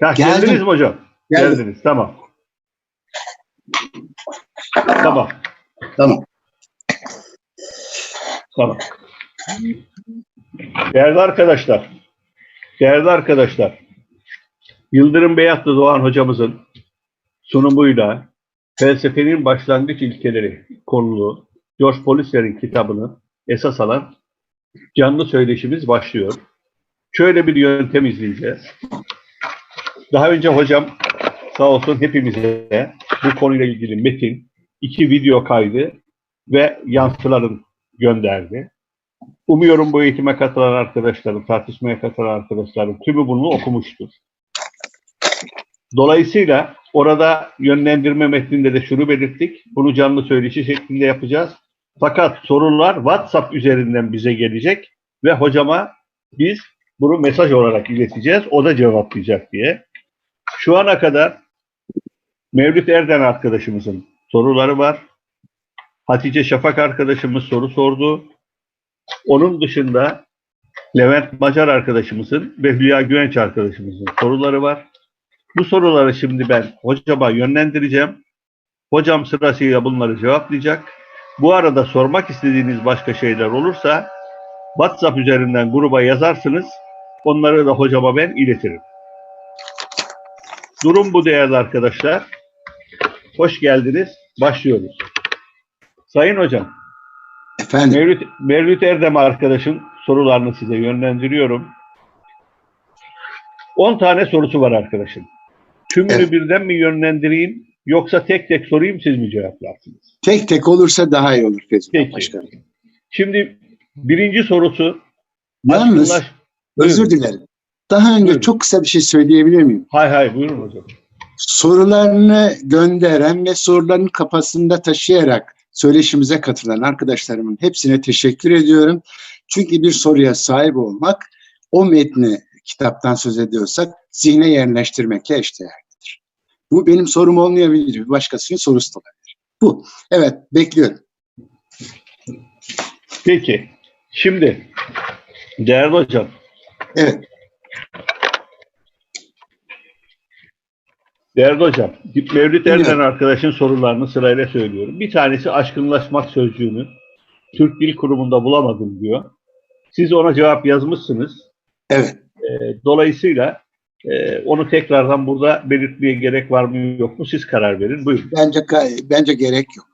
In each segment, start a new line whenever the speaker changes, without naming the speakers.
Ha,
Geldim.
geldiniz mi hocam?
Geldim.
Geldiniz. Tamam. Tamam.
Tamam.
Tamam. Değerli arkadaşlar, değerli arkadaşlar, Yıldırım Beyatlı Doğan hocamızın sunumuyla Felsefenin Başlangıç İlkeleri konulu George Polisler'in kitabını esas alan canlı söyleşimiz başlıyor. Şöyle bir yöntem izleyeceğiz. Daha önce hocam sağ olsun hepimize bu konuyla ilgili metin, iki video kaydı ve yansıların gönderdi. Umuyorum bu eğitime katılan arkadaşlarım, tartışmaya katılan arkadaşlarım tümü bunu okumuştur. Dolayısıyla orada yönlendirme metninde de şunu belirttik. Bunu canlı söyleşi şeklinde yapacağız. Fakat sorular WhatsApp üzerinden bize gelecek ve hocama biz bunu mesaj olarak ileteceğiz. O da cevaplayacak diye. Şu ana kadar Mevlüt Erden arkadaşımızın soruları var. Hatice Şafak arkadaşımız soru sordu. Onun dışında Levent Macar arkadaşımızın ve Hülya Güvenç arkadaşımızın soruları var. Bu soruları şimdi ben hocama yönlendireceğim. Hocam sırasıyla bunları cevaplayacak. Bu arada sormak istediğiniz başka şeyler olursa WhatsApp üzerinden gruba yazarsınız. Onları da hocama ben iletirim. Durum bu değerli arkadaşlar. Hoş geldiniz. Başlıyoruz. Sayın hocam,
Efendim.
Mevlüt, Mevlüt Erdem arkadaşın sorularını size yönlendiriyorum. 10 tane sorusu var arkadaşın. Tümünü
Evet.
birden mi yönlendireyim yoksa tek tek sorayım siz mi cevaplarsınız?
Tek tek olursa daha iyi olur Fezul
Peki.
Başkanım.
Şimdi birinci sorusu
Yalnız
aşkınlaş-
özür dilerim. Daha önce
Buyurun.
çok kısa bir şey söyleyebilir miyim?
Hay hay buyurun hocam.
Sorularını gönderen ve sorularını kafasında taşıyarak söyleşimize katılan arkadaşlarımın hepsine teşekkür ediyorum. Çünkü bir soruya sahip olmak o metni kitaptan söz ediyorsak zihne yerleştirmekle eşdeğerlidir. Bu benim sorum olmayabilir. Bir başkasının sorusu da olabilir. Bu. Evet bekliyorum.
Peki. Şimdi değerli hocam
Evet.
Değerli hocam, Mevlüt. Erden arkadaşın sorularını sırayla söylüyorum. Bir tanesi aşkınlaşmak sözcüğünü Türk Dil Kurumu'nda bulamadım diyor. Siz ona cevap yazmışsınız.
Evet.
Ee, dolayısıyla e, onu tekrardan burada belirtmeye gerek var mı yok mu siz karar verin. Buyurun.
Bence bence gerek yok.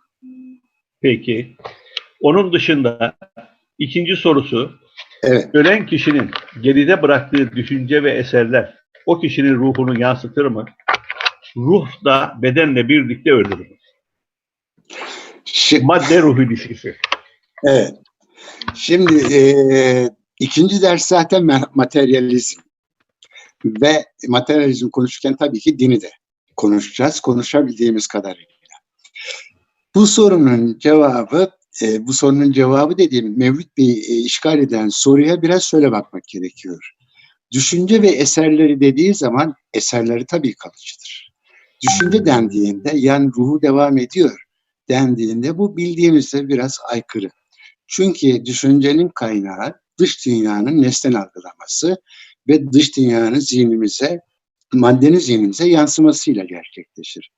Peki. Onun dışında ikinci sorusu
Evet.
ölen kişinin geride bıraktığı düşünce ve eserler o kişinin ruhunu yansıtır mı? Ruh da bedenle birlikte ölür mü?
Şi-
Madde ruh ilişkisi.
Evet. Şimdi eee, ikinci ders zaten ma- materyalizm. Ve materyalizm konuşurken tabii ki dini de konuşacağız. Konuşabildiğimiz kadarıyla. Bu sorunun cevabı, e, bu sorunun cevabı dediğim Mevlüt Bey'i e, işgal eden soruya biraz şöyle bakmak gerekiyor. Düşünce ve eserleri dediği zaman eserleri tabii kalıcıdır. Düşünce dendiğinde yani ruhu devam ediyor dendiğinde bu bildiğimizde biraz aykırı. Çünkü düşüncenin kaynağı dış dünyanın nesnel algılaması ve dış dünyanın zihnimize, maddenin zihnimize yansımasıyla gerçekleşir.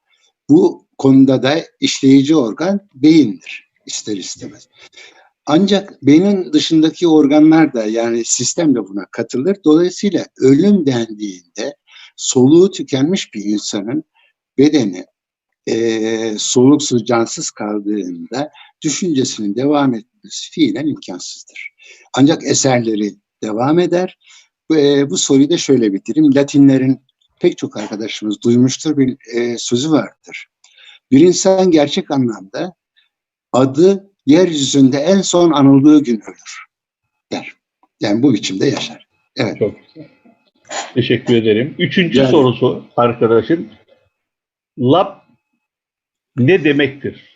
Bu konuda da işleyici organ beyindir ister istemez. Ancak beynin dışındaki organlar da yani sistem de buna katılır. Dolayısıyla ölüm dendiğinde soluğu tükenmiş bir insanın bedeni eee soluksuz, cansız kaldığında düşüncesinin devam etmesi fiilen imkansızdır. Ancak eserleri devam eder. E, bu soruyu da şöyle bitireyim. Latinlerin pek çok arkadaşımız duymuştur bir e, sözü vardır. Bir insan gerçek anlamda adı yeryüzünde en son anıldığı gün ölür der. Yani bu biçimde yaşar. Evet.
Çok güzel. Teşekkür ederim. Üçüncü
Yani-
sorusu arkadaşın. Lab ne demektir?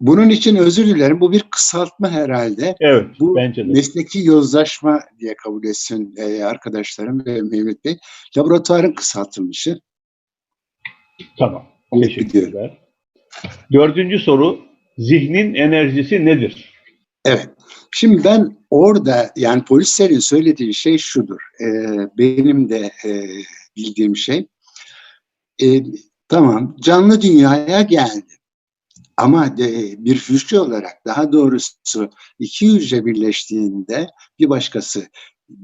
Bunun için özür dilerim. Bu bir kısaltma herhalde.
Evet,
Bu
bence de.
mesleki yozlaşma diye kabul etsin e, arkadaşlarım ve Mehmet Bey. Laboratuvarın kısaltılmışı.
Tamam. Teşekkürler. Dördüncü soru. Zihnin enerjisi nedir?
Evet. Şimdi ben orada yani polislerin söylediği şey şudur. E, benim de e, bildiğim şey. e, tamam canlı dünyaya geldi. Ama de, bir hücre olarak daha doğrusu iki hücre birleştiğinde bir başkası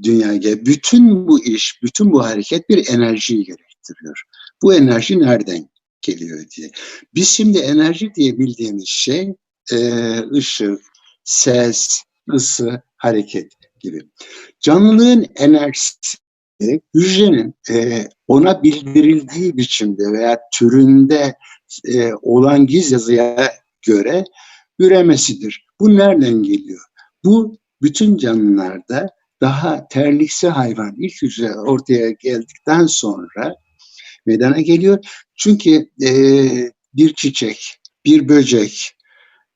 dünyaya gel. Bütün bu iş, bütün bu hareket bir enerjiyi gerektiriyor. Bu enerji nereden geliyor diye. Biz şimdi enerji diye bildiğimiz şey e, ışık, ses, ısı, hareket gibi. Canlılığın enerjisi hücrenin e, ona bildirildiği biçimde veya türünde e, olan giz yazıya göre üremesidir. Bu nereden geliyor? Bu bütün canlılarda daha terliksi hayvan ilk hücre ortaya geldikten sonra meydana geliyor. Çünkü e, bir çiçek, bir böcek,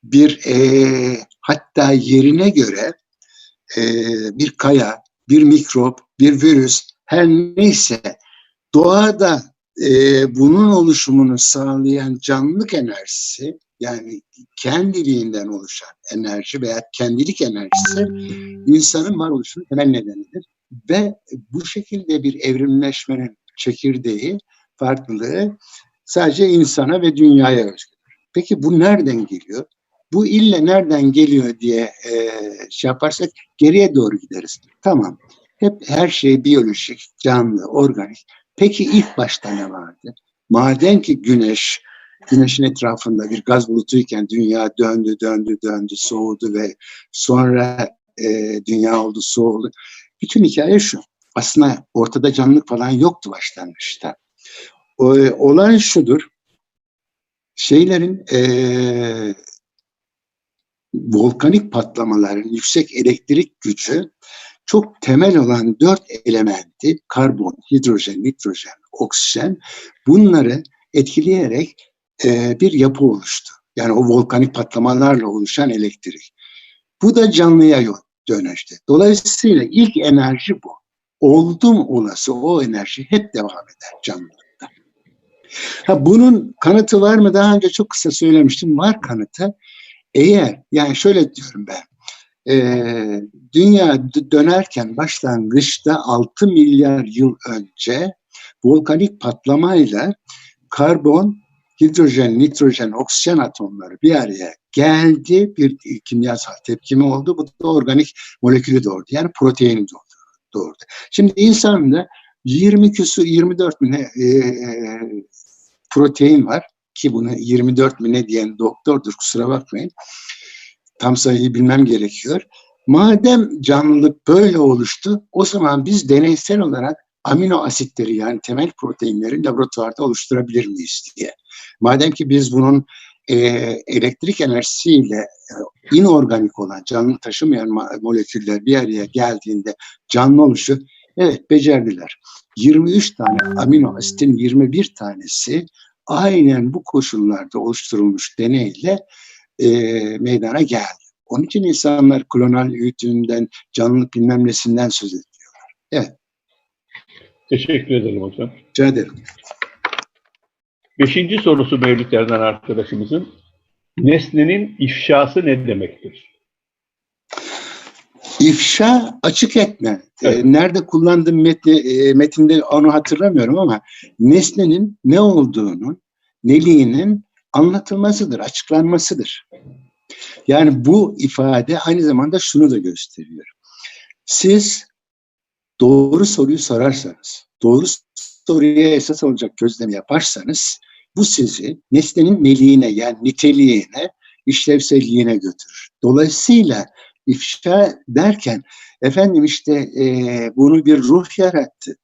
bir e, hatta yerine göre e, bir kaya, bir mikrop, bir virüs her neyse doğada e, bunun oluşumunu sağlayan canlılık enerjisi yani kendiliğinden oluşan enerji veya kendilik enerjisi insanın varoluşunun temel nedenidir. Ve bu şekilde bir evrimleşmenin çekirdeği, farklılığı sadece insana ve dünyaya özgüdür. Peki bu nereden geliyor? Bu ille nereden geliyor diye e, şey yaparsak geriye doğru gideriz. Tamam. Hep her şey biyolojik, canlı, organik. Peki ilk başta ne vardı? Madem ki güneş, güneşin etrafında bir gaz bulutuyken dünya döndü, döndü, döndü, soğudu ve sonra e, dünya oldu, soğudu. Bütün hikaye şu. Aslında ortada canlılık falan yoktu başlangıçta. O, olan şudur. Şeylerin e, volkanik patlamaların yüksek elektrik gücü çok temel olan dört elementi karbon, hidrojen, nitrojen, oksijen bunları etkileyerek e, bir yapı oluştu. Yani o volkanik patlamalarla oluşan elektrik. Bu da canlıya dönüştü. Dolayısıyla ilk enerji bu. Oldum olası o enerji hep devam eder canlılıkta. Ha, bunun kanıtı var mı? Daha önce çok kısa söylemiştim. Var kanıtı. Eğer yani şöyle diyorum ben. E, dünya dönerken başlangıçta 6 milyar yıl önce volkanik patlamayla karbon, hidrojen, nitrojen, oksijen atomları bir araya geldi. Bir kimyasal tepkimi oldu. Bu da organik molekülü doğurdu. Yani proteini doğurdu. Doğurdu. Şimdi insanda 20 küsur 24 mi ne e, protein var ki bunu 24 mi diyen doktordur kusura bakmayın. Tam sayıyı bilmem gerekiyor. Madem canlılık böyle oluştu o zaman biz deneysel olarak amino asitleri yani temel proteinleri laboratuvarda oluşturabilir miyiz diye. Madem ki biz bunun e, elektrik enerjisiyle e, inorganik olan canlı taşımayan moleküller bir araya geldiğinde canlı oluşu evet becerdiler. 23 tane amino asitin 21 tanesi aynen bu koşullarda oluşturulmuş deneyle e, meydana geldi. Onun için insanlar klonal öğütünden, canlılık bilmem nesinden söz ediyorlar. Evet.
Teşekkür ederim hocam.
Rica ederim.
Beşinci sorusu Mevlüt Erden arkadaşımızın. Nesnenin ifşası ne demektir?
İfşa açık etme.
Evet.
Ee, nerede kullandığım metni, e, metinde onu hatırlamıyorum ama nesnenin ne olduğunu, neliğinin anlatılmasıdır, açıklanmasıdır. Yani bu ifade aynı zamanda şunu da gösteriyor. Siz doğru soruyu sorarsanız, doğru soruya esas olacak gözlemi yaparsanız bu sizi nesnenin neliğine yani niteliğine, işlevselliğine götürür. Dolayısıyla ifşa derken efendim işte e, bunu bir ruh yarattı.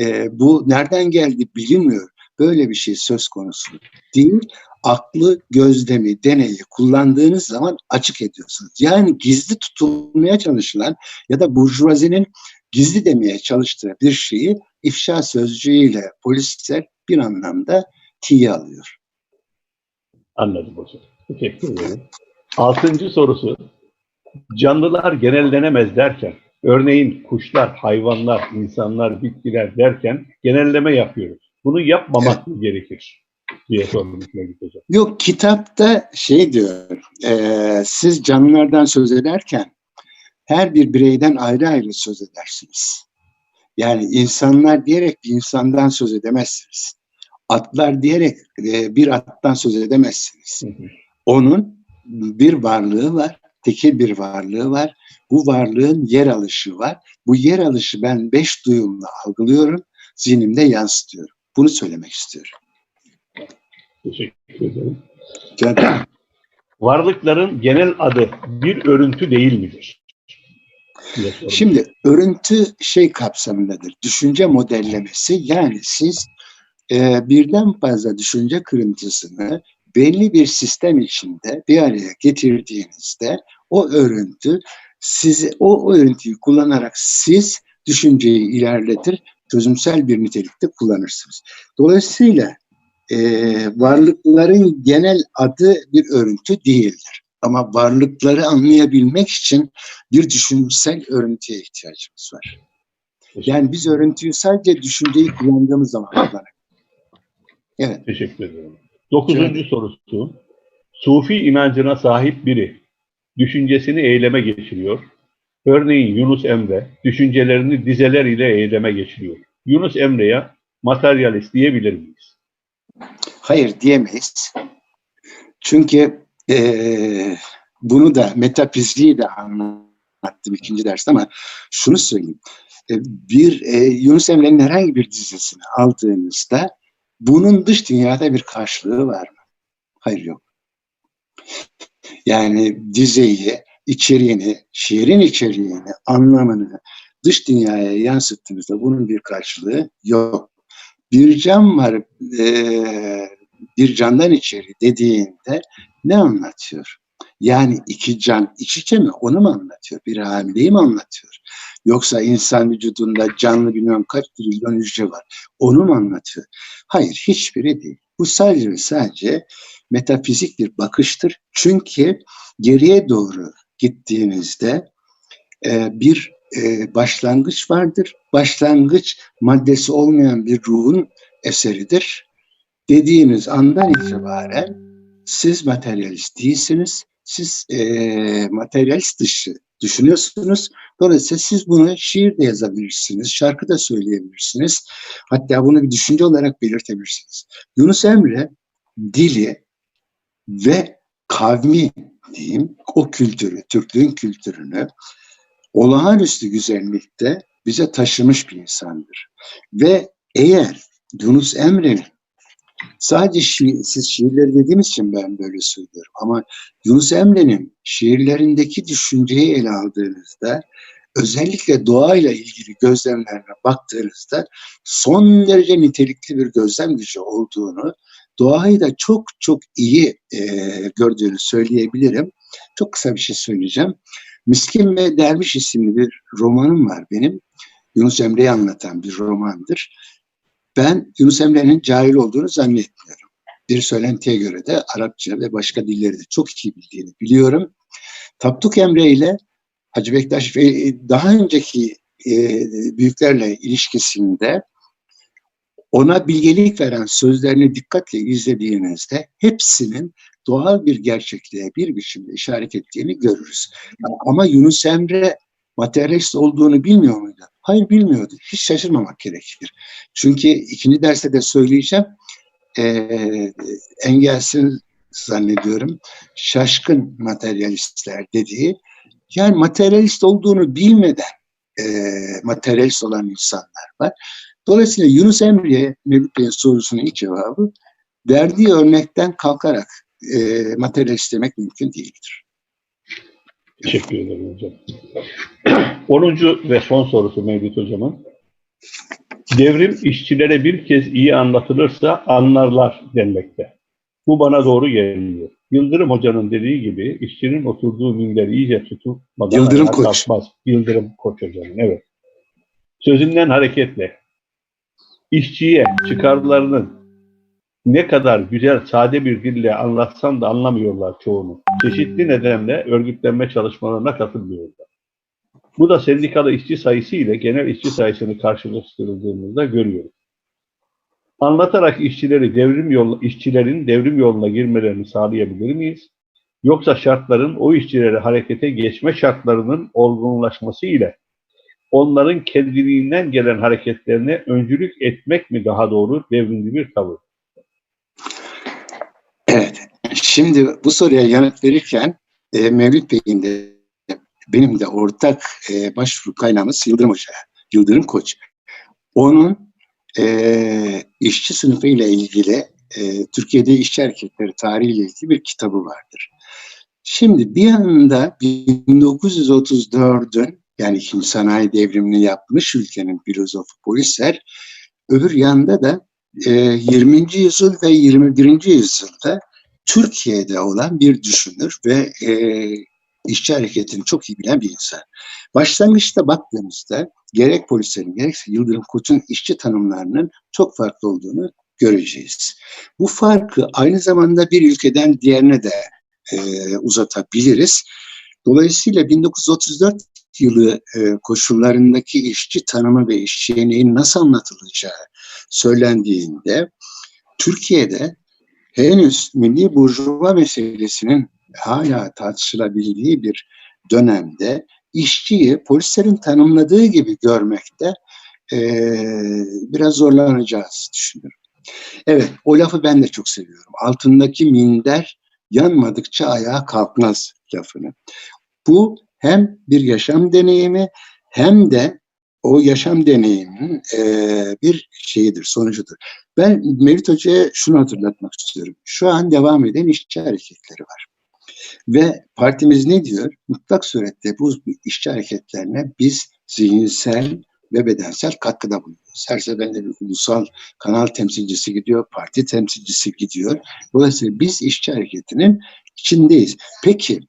E, bu nereden geldi bilinmiyor. Böyle bir şey söz konusu değil. Aklı, gözlemi, deneyi kullandığınız zaman açık ediyorsunuz. Yani gizli tutulmaya çalışılan ya da burjuvazinin gizli demeye çalıştığı bir şeyi ifşa sözcüğüyle polisler bir anlamda tiye alıyor.
Anladım hocam. Teşekkür ederim. Altıncı sorusu. Canlılar genellenemez derken, örneğin kuşlar, hayvanlar, insanlar, bitkiler derken genelleme yapıyoruz. Bunu yapmamak mı gerekir diye sormuş Mevlüt Hocam.
Yok kitapta şey diyor, e, siz canlılardan söz ederken her bir bireyden ayrı ayrı söz edersiniz. Yani insanlar diyerek bir insandan söz edemezsiniz. Atlar diyerek e, bir attan söz edemezsiniz.
Hı hı.
Onun bir varlığı var, tekil bir varlığı var. Bu varlığın yer alışı var. Bu yer alışı ben beş duyumla algılıyorum, zihnimde yansıtıyorum. Bunu söylemek istiyorum.
Teşekkür ederim. Varlıkların genel adı bir örüntü değil midir?
Şimdi örüntü şey kapsamındadır. Düşünce modellemesi yani siz e, birden fazla düşünce kırıntısını belli bir sistem içinde bir araya getirdiğinizde o örüntü sizi o, örüntüyü kullanarak siz düşünceyi ilerletir, çözümsel bir nitelikte kullanırsınız. Dolayısıyla e, varlıkların genel adı bir örüntü değildir. Ama varlıkları anlayabilmek için bir düşünsel örüntüye ihtiyacımız var. Yani biz örüntüyü sadece düşünceyi kullandığımız zaman kullanırız. Evet.
Teşekkür ederim. Dokuzuncu sorusu. Sufi inancına sahip biri düşüncesini eyleme geçiriyor. Örneğin Yunus Emre düşüncelerini dizeler ile eyleme geçiriyor. Yunus Emre'ye materyalist diyebilir miyiz?
Hayır diyemeyiz. Çünkü eee, bunu da metafiziği de anlattım ikinci derste ama şunu söyleyeyim. E, bir e, Yunus Emre'nin herhangi bir dizisini aldığınızda bunun dış dünyada bir karşılığı var mı? Hayır yok. Yani dizeyi, içeriğini, şiirin içeriğini, anlamını dış dünyaya yansıttığınızda bunun bir karşılığı yok. Bir can var, eee, bir candan içeri dediğinde ne anlatıyor? Yani iki can iç içe mi? Onu mu anlatıyor? Bir hamileyi mi anlatıyor? Yoksa insan vücudunda canlı bilmem kaç trilyon hücre var. Onu mu anlatıyor? Hayır, hiçbiri değil. Bu sadece ve sadece metafizik bir bakıştır. Çünkü geriye doğru gittiğinizde e, bir e, başlangıç vardır. Başlangıç maddesi olmayan bir ruhun eseridir. Dediğiniz andan itibaren siz materyalist değilsiniz. Siz e, materyalist dışı düşünüyorsunuz. Dolayısıyla siz bunu şiir de yazabilirsiniz, şarkı da söyleyebilirsiniz. Hatta bunu bir düşünce olarak belirtebilirsiniz. Yunus Emre dili ve kavmi diyeyim o kültürü, Türklüğün kültürünü olağanüstü güzellikte bize taşımış bir insandır. Ve eğer Yunus Emre'nin sadece şiir, siz şiirleri dediğimiz için ben böyle söylüyorum ama Yunus Emre'nin şiirlerindeki düşünceyi ele aldığınızda özellikle doğayla ilgili gözlemlerine baktığınızda son derece nitelikli bir gözlem gücü olduğunu, doğayı da çok çok iyi e, gördüğünü söyleyebilirim. Çok kısa bir şey söyleyeceğim. Miskin ve Derviş isimli bir romanım var benim. Yunus Emre'yi anlatan bir romandır. Ben Yunus Emre'nin cahil olduğunu zannetmiyorum. Bir söylentiye göre de Arapça ve başka dilleri de çok iyi bildiğini biliyorum. Tapduk Emre ile Hacı Bektaş ve daha önceki e, büyüklerle ilişkisinde ona bilgelik veren sözlerini dikkatle izlediğinizde hepsinin doğal bir gerçekliğe bir biçimde işaret ettiğini görürüz. Ama Yunus Emre materyalist olduğunu bilmiyor muydu? Hayır bilmiyordu. Hiç şaşırmamak gerekir. Çünkü ikinci derste de söyleyeceğim. E, engelsiz zannediyorum. Şaşkın materyalistler dediği. Yani materyalist olduğunu bilmeden e, materyalist olan insanlar var. Dolayısıyla Yunus Emre'ye Mevlüt Bey'in sorusunun ilk cevabı verdiği örnekten kalkarak e, materyalist demek mümkün değildir.
Teşekkür ederim hocam. 10. ve son sorusu Mevlüt hocamın. Devrim işçilere bir kez iyi anlatılırsa anlarlar denmekte. Bu bana doğru geliyor. Yıldırım Hoca'nın dediği gibi işçinin oturduğu minder iyice tutulmadan
Yıldırım Koç.
kalkmaz. Yıldırım Koç Hoca'nın evet. Sözünden hareketle işçiye çıkarlarının ne kadar güzel, sade bir dille anlatsan da anlamıyorlar çoğunu. Çeşitli nedenle örgütlenme çalışmalarına katılmıyorlar. Bu da sendikalı işçi sayısı ile genel işçi sayısını karşılaştırıldığımızda görüyoruz. Anlatarak işçileri devrim yolu, işçilerin devrim yoluna girmelerini sağlayabilir miyiz? Yoksa şartların o işçileri harekete geçme şartlarının olgunlaşması ile onların kendiliğinden gelen hareketlerine öncülük etmek mi daha doğru devrimci bir tavır?
Evet. Şimdi bu soruya yanıt verirken e, Mevlüt Bey'in de benim de ortak e, başvuru kaynağımız Yıldırım Hoca, Yıldırım Koç. Onun e, işçi sınıfı ile ilgili e, Türkiye'de işçi hareketleri tarihiyle ilgili bir kitabı vardır. Şimdi bir yanında 1934'ün yani ikinci sanayi devrimini yapmış ülkenin filozofu polisler, öbür yanda da e, 20. yüzyıl ve 21. yüzyılda Türkiye'de olan bir düşünür ve e, işçi hareketini çok iyi bilen bir insan. Başlangıçta baktığımızda gerek polislerin gerekse Yıldırım Koç'un işçi tanımlarının çok farklı olduğunu göreceğiz. Bu farkı aynı zamanda bir ülkeden diğerine de e, uzatabiliriz. Dolayısıyla 1934 yılı e, koşullarındaki işçi tanımı ve işçiliğin nasıl anlatılacağı söylendiğinde Türkiye'de henüz milli burjuva meselesinin hala tartışılabildiği bir dönemde işçiyi polislerin tanımladığı gibi görmekte e, biraz zorlanacağız düşünüyorum. Evet, o lafı ben de çok seviyorum. Altındaki minder yanmadıkça ayağa kalkmaz lafını. Bu hem bir yaşam deneyimi hem de o yaşam deneyiminin e, bir şeyidir, sonucudur. Ben Mevlüt Hoca'ya şunu hatırlatmak istiyorum. Şu an devam eden işçi hareketleri var. Ve partimiz ne diyor? Mutlak surette bu işçi hareketlerine biz zihinsel ve bedensel katkıda bulunuyoruz. Her seferinde bir ulusal kanal temsilcisi gidiyor, parti temsilcisi gidiyor. Dolayısıyla biz işçi hareketinin içindeyiz. Peki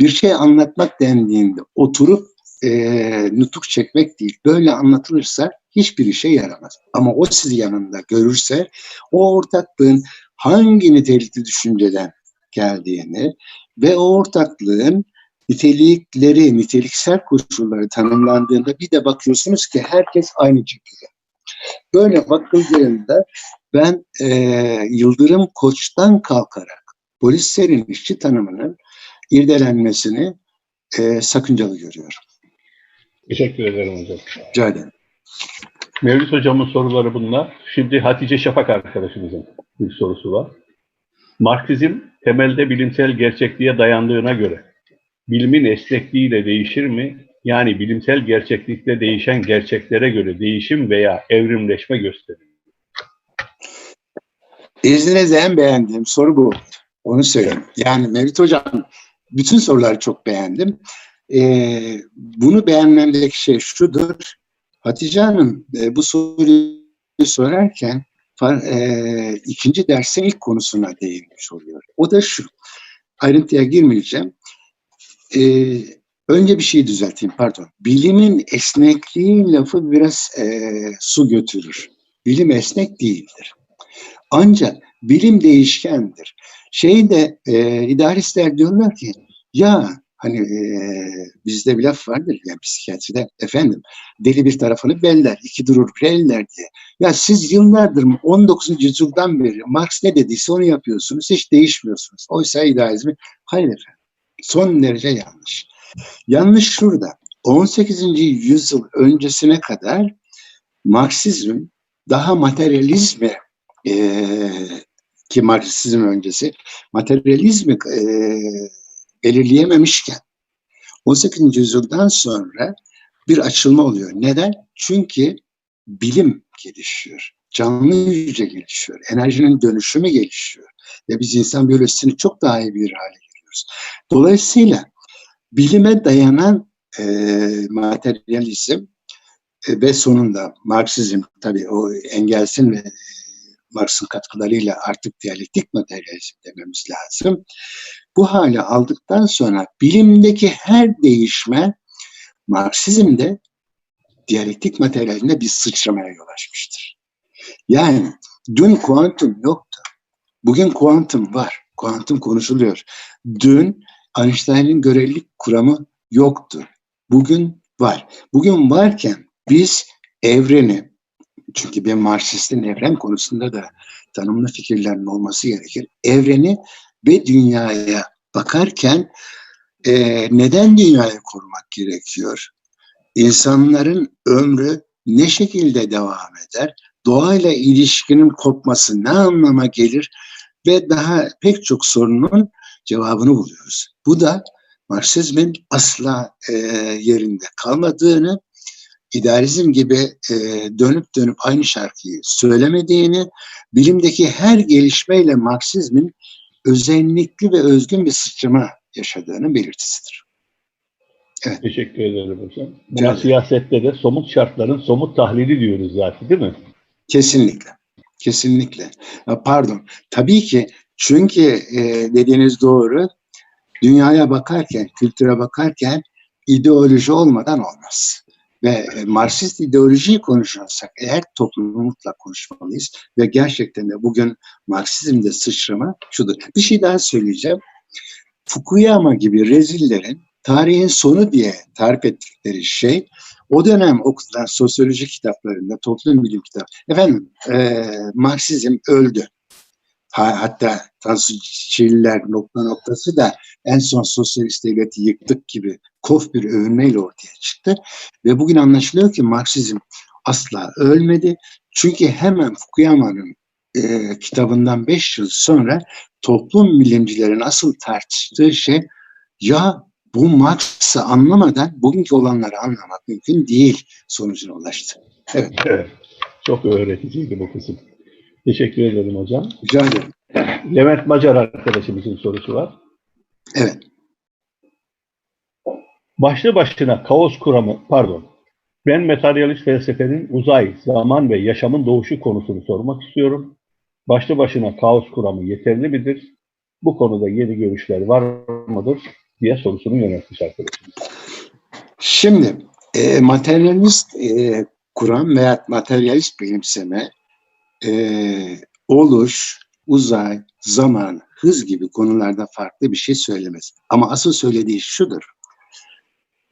bir şey anlatmak dendiğinde oturup e, nutuk çekmek değil. Böyle anlatılırsa hiçbir işe yaramaz. Ama o sizi yanında görürse o ortaklığın hangi nitelikli düşünceden geldiğini ve o ortaklığın nitelikleri, niteliksel koşulları tanımlandığında bir de bakıyorsunuz ki herkes aynı cephede. Böyle bakıldığında ben e, Yıldırım Koç'tan kalkarak polislerin işçi tanımının irdelenmesini e, sakıncalı görüyorum.
Teşekkür ederim hocam.
Rica ederim.
Mevlüt hocamın soruları bunlar. Şimdi Hatice Şafak arkadaşımızın bir sorusu var. Marksizm temelde bilimsel gerçekliğe dayandığına göre bilimin esnekliğiyle değişir mi? Yani bilimsel gerçeklikte değişen gerçeklere göre değişim veya evrimleşme gösterir.
İzninizle en beğendiğim soru bu. Onu söyleyeyim. Yani Mevlüt Hocam bütün soruları çok beğendim. Ee, bunu beğenmemdeki şey şudur. Hatice Hanım e, bu soruyu sorarken e, ikinci dersin ilk konusuna değinmiş oluyor. O da şu. Ayrıntıya girmeyeceğim. E, önce bir şey düzelteyim pardon. Bilimin esnekliği lafı biraz e, su götürür. Bilim esnek değildir. Ancak bilim değişkendir. Şeyde e, idaristler diyorlar ki ya Hani e, bizde bir laf vardır ya psikiyatride efendim deli bir tarafını beller, iki durur preller diye. Ya siz yıllardır 19. yüzyıldan beri Marx ne dediyse onu yapıyorsunuz, hiç değişmiyorsunuz. Oysa idealizmi hayır efendim. Son derece yanlış. Yanlış şurada. 18. yüzyıl öncesine kadar Marksizm daha materyalizme e, ki Marksizm öncesi materyalizmi e, belirleyememişken 18. yüzyıldan sonra bir açılma oluyor. Neden? Çünkü bilim gelişiyor. Canlı hücre gelişiyor. Enerjinin dönüşümü gelişiyor. Ve biz insan biyolojisini çok daha iyi bir hale geliyoruz. Dolayısıyla bilime dayanan e, materyalizm e, ve sonunda Marksizm tabii o Engels'in ve Marx'ın katkılarıyla artık diyalektik materyalizm dememiz lazım. Bu hale aldıktan sonra bilimdeki her değişme Marksizm'de diyalektik materyalinde bir sıçramaya yol açmıştır. Yani dün kuantum yoktu. Bugün kuantum var. Kuantum konuşuluyor. Dün Einstein'ın görelilik kuramı yoktu. Bugün var. Bugün varken biz evreni, çünkü bir Marksistin evren konusunda da tanımlı fikirlerin olması gerekir. Evreni ve dünyaya bakarken e, neden dünyayı korumak gerekiyor? İnsanların ömrü ne şekilde devam eder? Doğayla ilişkinin kopması ne anlama gelir? ve daha pek çok sorunun cevabını buluyoruz. Bu da Marksizmin asla e, yerinde kalmadığını, idealizm gibi e, dönüp dönüp aynı şarkıyı söylemediğini, bilimdeki her gelişmeyle Marksizmin özellikli ve özgün bir sıçrama yaşadığının belirtisidir.
Teşekkür ederim hocam. Buna
ederim.
siyasette de somut şartların somut tahlili diyoruz zaten değil mi?
Kesinlikle. Kesinlikle. Pardon. Tabii ki çünkü e, dediğiniz doğru. Dünyaya bakarken, kültüre bakarken ideoloji olmadan olmaz. Ve e, Marksist ideolojiyi konuşuyorsak eğer toplumu mutlak konuşmalıyız. Ve gerçekten de bugün Marksizmde sıçrama şudur. Bir şey daha söyleyeceğim. Fukuyama gibi rezillerin tarihin sonu diye tarif ettikleri şey o dönem okutulan sosyoloji kitaplarında, toplum bilim kitap. Efendim, e, Marksizm öldü. Ha, hatta Tansu Çiller nokta noktası da en son sosyalist devleti yıktık gibi kof bir övünmeyle ortaya çıktı. Ve bugün anlaşılıyor ki Marksizm asla ölmedi. Çünkü hemen Fukuyama'nın e, kitabından beş yıl sonra toplum bilimcilerin asıl tartıştığı şey ya bu Marx'ı anlamadan bugünkü olanları anlamak mümkün değil sonucuna ulaştı.
Evet. Çok öğreticiydi bu kısım. Teşekkür ederim hocam.
Rica ederim.
Levent Macar arkadaşımızın sorusu var.
Evet.
Başlı başına kaos kuramı, pardon. Ben materyalist felsefenin uzay, zaman ve yaşamın doğuşu konusunu sormak istiyorum. Başlı başına kaos kuramı yeterli midir? Bu konuda yeni görüşler var mıdır? diye sorusunu yöneltmiş arkadaşımız.
Şimdi e, materyalist e, kuram veya materyalist bilimseme e, oluş, uzay, zaman, hız gibi konularda farklı bir şey söylemez. Ama asıl söylediği şudur.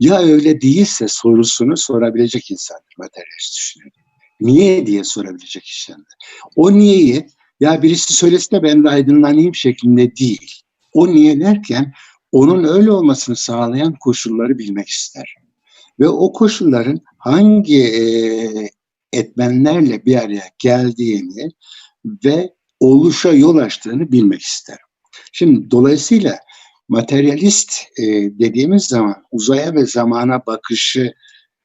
Ya öyle değilse sorusunu sorabilecek insandır materyalist düşünür. Niye diye sorabilecek insandır. O niyeyi ya birisi söylesin de ben de aydınlanayım şeklinde değil. O niye derken onun öyle olmasını sağlayan koşulları bilmek ister. Ve o koşulların hangi etmenlerle bir araya geldiğini ve oluşa yol açtığını bilmek ister. Şimdi dolayısıyla materyalist e, dediğimiz zaman uzaya ve zamana bakışı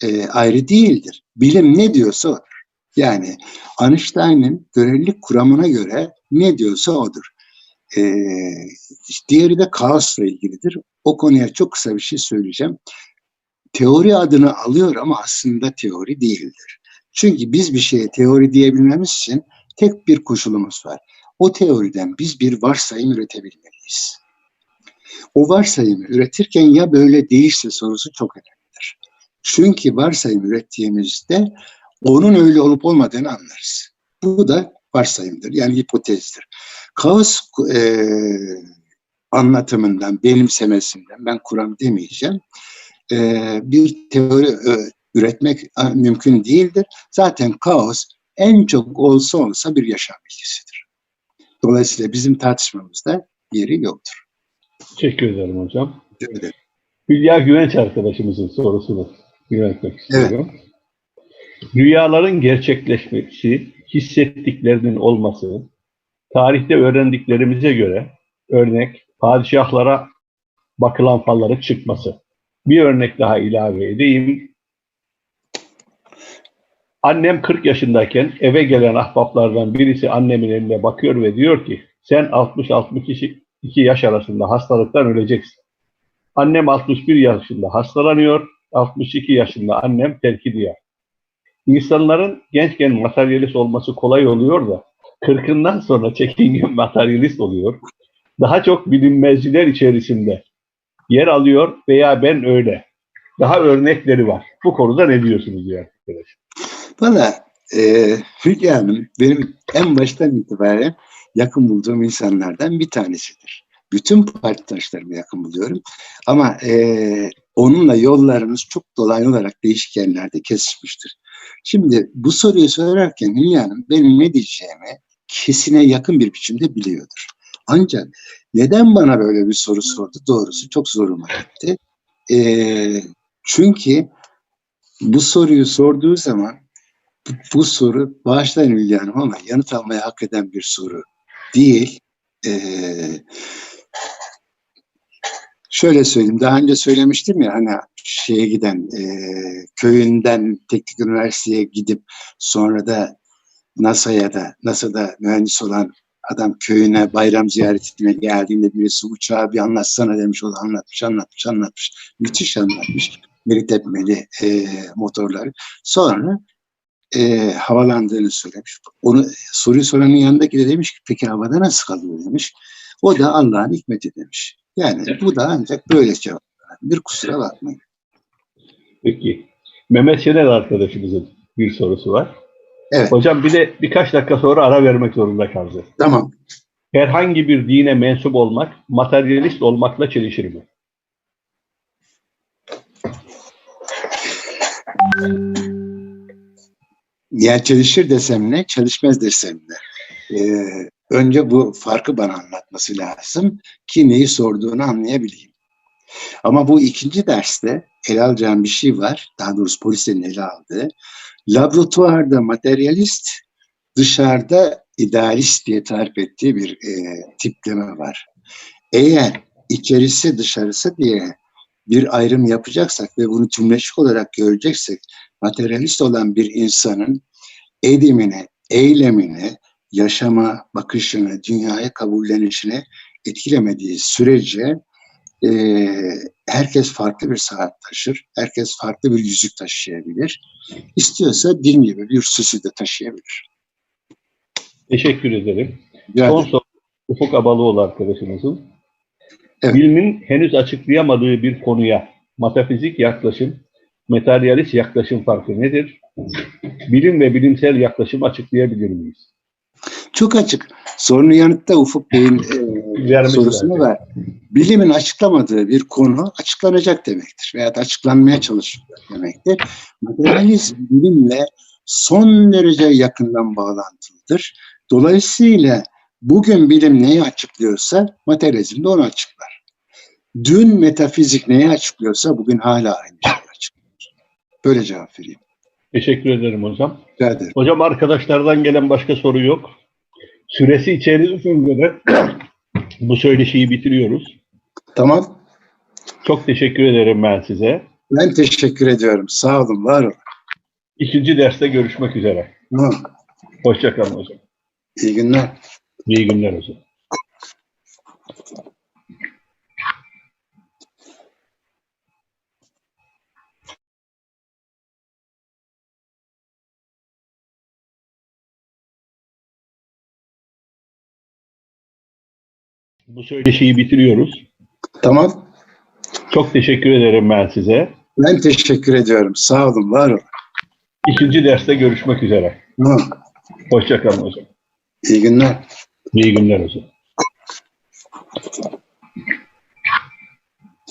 e, ayrı değildir. Bilim ne diyorsa odur. Yani Einstein'ın görelilik kuramına göre ne diyorsa odur. E, diğeri de kaosla ilgilidir. O konuya çok kısa bir şey söyleyeceğim. Teori adını alıyor ama aslında teori değildir. Çünkü biz bir şeye teori diyebilmemiz için tek bir koşulumuz var. O teoriden biz bir varsayım üretebilmeliyiz. O varsayımı üretirken ya böyle değilse sorusu çok önemlidir. Çünkü varsayım ürettiğimizde onun öyle olup olmadığını anlarız. Bu da varsayımdır yani hipotezdir. Kaos e, anlatımından, benimsemesinden ben kuram demeyeceğim. E, bir teori e, üretmek e, mümkün değildir. Zaten kaos en çok olsa olsa bir yaşam bilgisidir. Dolayısıyla bizim tartışmamızda yeri yoktur.
Teşekkür ederim hocam.
Evet.
Hülya Güvenç arkadaşımızın sorusunu yöneltmek istiyorum. Rüyaların gerçekleşmesi, hissettiklerinin olması, tarihte öğrendiklerimize göre örnek padişahlara bakılan falların çıkması. Bir örnek daha ilave edeyim. Annem 40 yaşındayken eve gelen ahbaplardan birisi annemin eline bakıyor ve diyor ki sen 60-62 yaş arasında hastalıktan öleceksin. Annem 61 yaşında hastalanıyor, 62 yaşında annem terk ediyor. İnsanların gençken materyalist olması kolay oluyor da 40'ından sonra çekingen materyalist oluyor. Daha çok bilinmezciler içerisinde yer alıyor veya ben öyle. Daha örnekleri var. Bu konuda ne diyorsunuz diye arkadaş?
Valla e, Hülya Hanım benim en baştan itibaren yakın bulduğum insanlardan bir tanesidir. Bütün partidaşlarımı yakın buluyorum. Ama e, onunla yollarımız çok dolaylı olarak değişik yerlerde kesişmiştir. Şimdi bu soruyu sorarken Hülya Hanım benim ne diyeceğimi kesine yakın bir biçimde biliyordur. Ancak neden bana böyle bir soru sordu doğrusu çok zoruma gitti. E, çünkü bu soruyu sorduğu zaman bu soru bağışlayın Hülya Hanım ama yanıt almaya hak eden bir soru değil. e, şöyle söyleyeyim. Daha önce söylemiştim ya hani şeye giden e, köyünden teknik üniversiteye gidip sonra da NASA'ya da NASA'da mühendis olan adam köyüne bayram ziyaretine geldiğinde birisi uçağı bir anlatsana demiş. O da anlatmış, anlatmış, anlatmış. Müthiş anlatmış. Meri tepmeli e, motorları. Sonra e, havalandığını söylemiş. Onu soruyu soranın yanındaki de demiş ki peki havada nasıl kalıyor demiş. O da Allah'ın hikmeti demiş. Yani bu da ancak böyle cevap. Bir kusura bakmayın.
Peki. Mehmet Şener arkadaşımızın bir sorusu var.
Evet.
Hocam bir de birkaç dakika sonra ara vermek zorunda kaldı.
Tamam.
Herhangi bir dine mensup olmak materyalist olmakla çelişir mi?
Ya çalışır desem ne, çalışmaz desem ne. Ee, önce bu farkı bana anlatması lazım ki neyi sorduğunu anlayabileyim. Ama bu ikinci derste ele alacağım bir şey var. Daha doğrusu polislerin ele aldığı. Laboratuvarda materyalist, dışarıda idealist diye tarif ettiği bir e, tipleme var. Eğer içerisi dışarısı diye bir ayrım yapacaksak ve bunu tümleşik olarak göreceksek materyalist olan bir insanın edimini, eylemini, yaşama bakışını, dünyaya kabullenişini etkilemediği sürece e, herkes farklı bir saat taşır, herkes farklı bir yüzük taşıyabilir. İstiyorsa din gibi bir süsü de taşıyabilir.
Teşekkür ederim.
Yani,
Son soru Ufuk Abalıoğlu arkadaşımızın.
Evet.
Bilimin henüz açıklayamadığı bir konuya metafizik yaklaşım, materyalist yaklaşım farkı nedir? Bilim ve bilimsel yaklaşım açıklayabilir miyiz?
çok açık. Sorunun yanıtta Ufuk Bey'in e, sorusunu ver. Bilimin açıklamadığı bir konu açıklanacak demektir veya da açıklanmaya çalışılacak demektir. Materyalizm bilimle son derece yakından bağlantılıdır. Dolayısıyla bugün bilim neyi açıklıyorsa materyalizm de onu açıklar. Dün metafizik neyi açıklıyorsa bugün hala aynı açıklar. Böyle cevap vereyim.
Teşekkür ederim hocam.
Rica ederim.
Hocam arkadaşlardan gelen başka soru yok. Süresi içerisinde de bu söyleşiyi bitiriyoruz.
Tamam.
Çok teşekkür ederim ben size.
Ben teşekkür ediyorum. Sağ olun, var olun.
İkinci derste görüşmek üzere.
Tamam.
Hoşçakalın hocam.
İyi günler.
İyi günler hocam. Bu söyleşiyi bitiriyoruz.
Tamam.
Çok teşekkür ederim ben size.
Ben teşekkür ediyorum. Sağ olun, var olun.
İkinci derste görüşmek üzere.
Tamam.
Hoşçakalın hocam.
İyi günler.
İyi günler hocam.